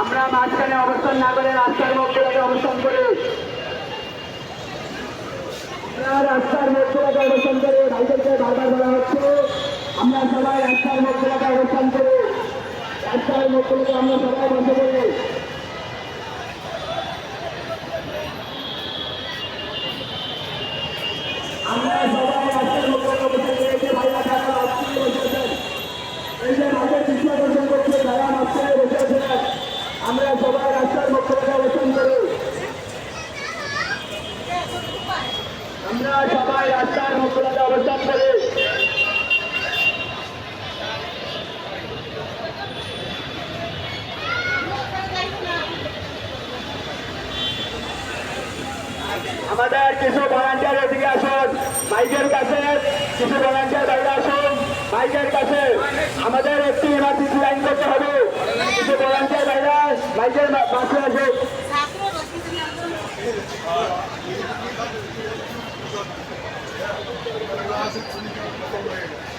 আমরা মাঝখানে অবস্থান না করে রাস্তার মধ্যে অবস্থান করি। রাস্তার মধ্যে অবস্থান করে। ভাইদেরকে বারবার বলা হচ্ছে, আমরা সবাই রাস্তার মধ্যে অবস্থান করি। রাস্তার মধ্যে আমরা সবাই বন্ধ করি আমরা সবাই রাস্তার মধ্যে অবস্থান করেছি ভাইরা থাকা আজকে বসেছেন এই যে ভাইদের কৃষ্ণ দর্শন করছে তারা মাঝখানে বসেছেন আমরা সবাই রাস্তার মধ্যে অবস্থান করি আমাদের কিছু ভলান্টিয়ার এদিকে আসুন। বাইকের কাছে কিছু ভলান্টিয়ার বাইরে আসুন। বাইকের কাছে আমাদের একটি ইমার্জেন্সি লাইন করতে হবে। Thank you.